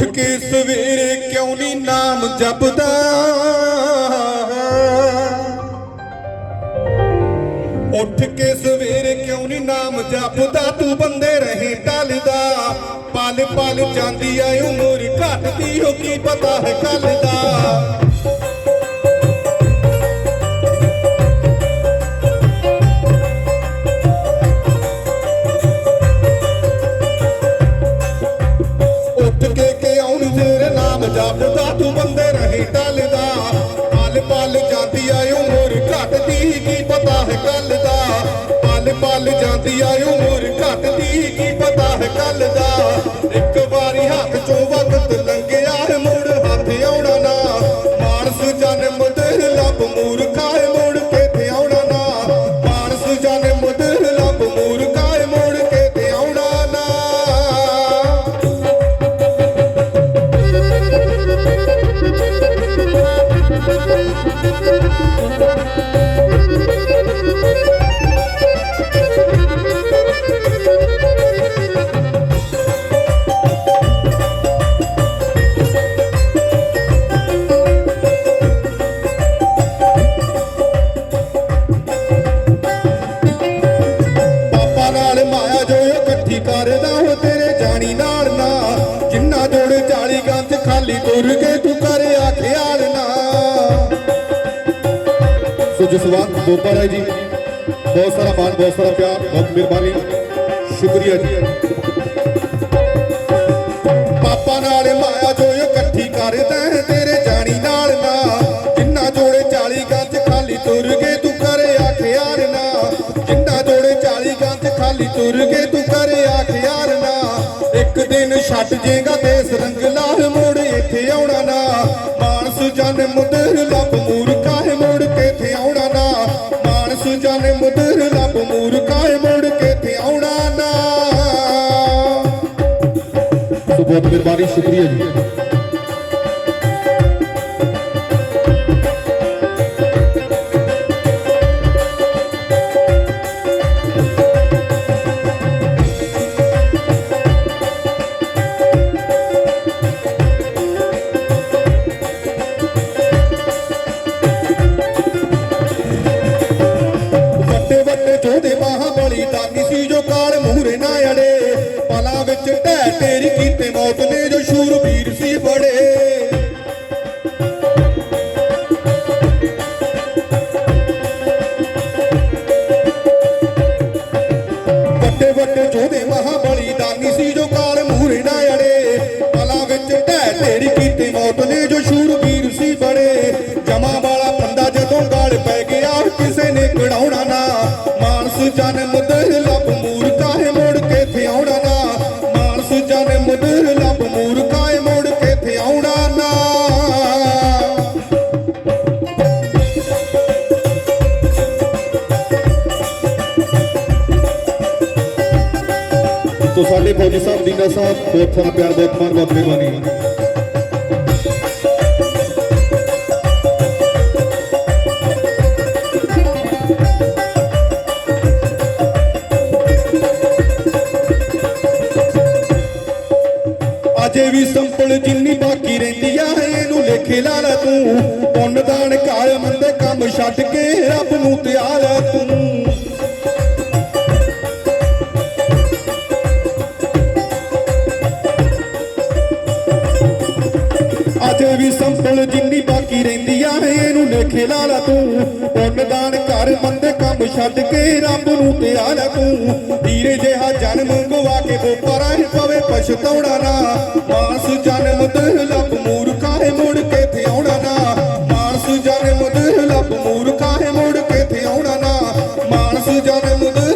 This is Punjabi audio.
ਉੱਠ ਕੇ ਸਵੇਰੇ ਕਿਉਂ ਨਹੀਂ ਨਾਮ ਜਪਦਾ? ਉੱਠ ਕੇ ਸਵੇਰੇ ਕਿਉਂ ਨਹੀਂ ਨਾਮ ਜਪਦਾ? ਤੂੰ ਬੰਦੇ ਰਹੇ ਟਲਦਾ। ਪਲ ਪਲ ਜਾਂਦੀ ਆ, ਉਮਰ ਘਟਦੀ ਹੋ ਕੀ ਪਤਾ ਹੈ ਕੱਲ ਦਾ? ਉੱਠ ਆਉਣ ਤੇਰੇ ਨਾਮ ਜਪਦਾ, ਤੂੰ ਬੰਦੇ ਰਹੇ ਟਲਦਾ। ਪਲ ਪਲ ਜਾਂਦੀ ਆ ਉਮਰ ਘਟਦੀ ਕੀ ਪਤਾ ਹੈ ਕੱਲ ਦਾ? ਪਲ ਪਲ ਜਾਂਦੀ ਆ ਉਮਰ ਘਟਦੀ ਕੀ ਪਤਾ ਹੈ ਕੱਲ ਕਰਦਾ ਹੋ ਤੇਰੇ ਜਾਣੀ ਨਾਲ ਨਾ। ਜਿੰਨਾ ਜੋੜ 40 ਗੰਜ ਖਾਲੀ ਤੁਰ ਕੇ ਤੂੰ ਕਰ ਆ ਖਿਆਲ ਨਾ। ਸੋ ਜਸਵੰਤ ਬੋਪਾ ਰਾਏ ਜੀ, ਬਹੁਤ ਸਾਰਾ ਮਾਨ ਬਹੁਤ ਸਾਰਾ ਪਿਆਰ, ਬਹੁਤ ਮਿਹਰਬਾਨੀ। ਸ਼ੁਕਰੀਆ ਜੀ। ਪਾਪਾ ਨਾਲ ਮਾਇਆ ਜੋ ਇਕੱਠੀ ਕਰਦਾ ਤੇਰੇ ਜਾਣੀ ਨਾਲ ਨਾ। ਜਿੰਨਾ ਜੋੜੇ 40 ਗੰਜ ਖਾਲੀ ਤੁਰ ਗਏ ਤੂੰ ਕਰੇ ਆ ਖਿਆਲ ਨਾ। ਜਿੰਨਾ ਜੋੜੇ 40 ਗੰਜ ਖਾਲੀ ਤੁਰ ਗਏ ਤੂੰ ਕਰੇ ਆ ਨਾ, ਇੱਕ ਦਿਨ ਛੱਡ ਜੇਗਾ ਦੇਸ ਰੰਗਲਾ ਮੁੜ ਇੱਥੇ ਆਉਣਾ ਨਾ। ਮਾਨਸ ਜਨ ਮੁਦਰ ਲੱਭ ਮੂਰਖਾ ਹੈ ਮੁੜ ਕੇ ਇੱਥੇ ਆਉਣਾ ਨਾ। ਮਾਨਸ ਜਨ ਮੁਦਰ ਲੱਭ ਮੂਰਖਾ ਹੈ ਮੁੜ ਕੇ ਇੱਥੇ ਆਉਣਾ ਨਾ। ਸੋ ਬਹੁਤ ਮਿਹਰਬਾਨੀ, ਸ਼ੁਕਰੀਆ ਜੀ। ਮਹਾਬਲੀ ਸੀ ਜੋ ਕਾਲ ਮੂਹਰੇ ਨਾ ਅੜੇ। ਪਲਾ ਵਿੱਚ ਢਹਿ ਤੇਰੀ ਕੀਤੇ ਮੌਤ ਨੇ ਜੋ ਸ਼ੂਰਬੀਰ ਸੀ ਬੜੇ ਵੱਡੇ ਵੱਡੇ ਜੋਧੇ ਮਹਾਬਲੀ ਦਾਨੀ ਸੀ ਤੋ ਸਾਡੇ ਫੌਜੀ ਸਾਹਿਬ ਦੀਨਾ ਸਾਹਿਬ ਬਹੁਤ ਸਾਰਾ ਪਿਆਰ ਬਹੁਤ ਮਾਨ ਬਹੁਤ ਮਿਹਰਬਾਨੀ ਅਜੇ ਵੀ ਸੰਪਲ ਜਿੰਨੀ ਬਾਕੀ ਰਹਿੰਦੀ ਆ, ਇਹਨੂੰ ਲੇਖੇ ਲਾ ਲੈ ਤੂੰ। ਪੁੰਨ ਦਾਨ ਕਾਲ ਮੰਦੇ ਕੰਮ ਛੱਡ ਕੇ ਰੱਬ ਨੂੰ ਤਿਆਰ ਤੂੰ। ਫਸਲ ਜਿੰਨੀ ਬਾਕੀ ਰਹਿੰਦੀ ਆ, ਇਹਨੂੰ ਨੇਖੇ ਲਾ ਤੂੰ। ਪੁੰਨ ਦਾਨ ਕਰ ਮੰਦੇ ਕੰਮ ਛੱਡ ਕੇ ਰੱਬ ਨੂੰ ਪਿਆ ਲੈ ਤੂੰ। ਧੀਰੇ ਜਿਹਾ ਜਨਮ ਗਵਾ ਕੇ ਬੋਪਰਾ ਹੀ ਪਵੇ ਪਛਤਾਉਣਾ ਨਾ। ਮਾਸ ਜਨਮ ਤੇ ਲੱਭ ਮੂਰ ਕਾਹੇ ਮੁੜ ਕੇ ਤੇ ਆਉਣਾ ਨਾ। ਮਾਸ ਜਨਮ ਤੇ ਲੱਭ ਮੂਰ ਕਾਹੇ ਮੁੜ ਕੇ ਤੇ ਆਉਣਾ ਨਾ। ਮਾਸ ਜਨਮ ਤੇ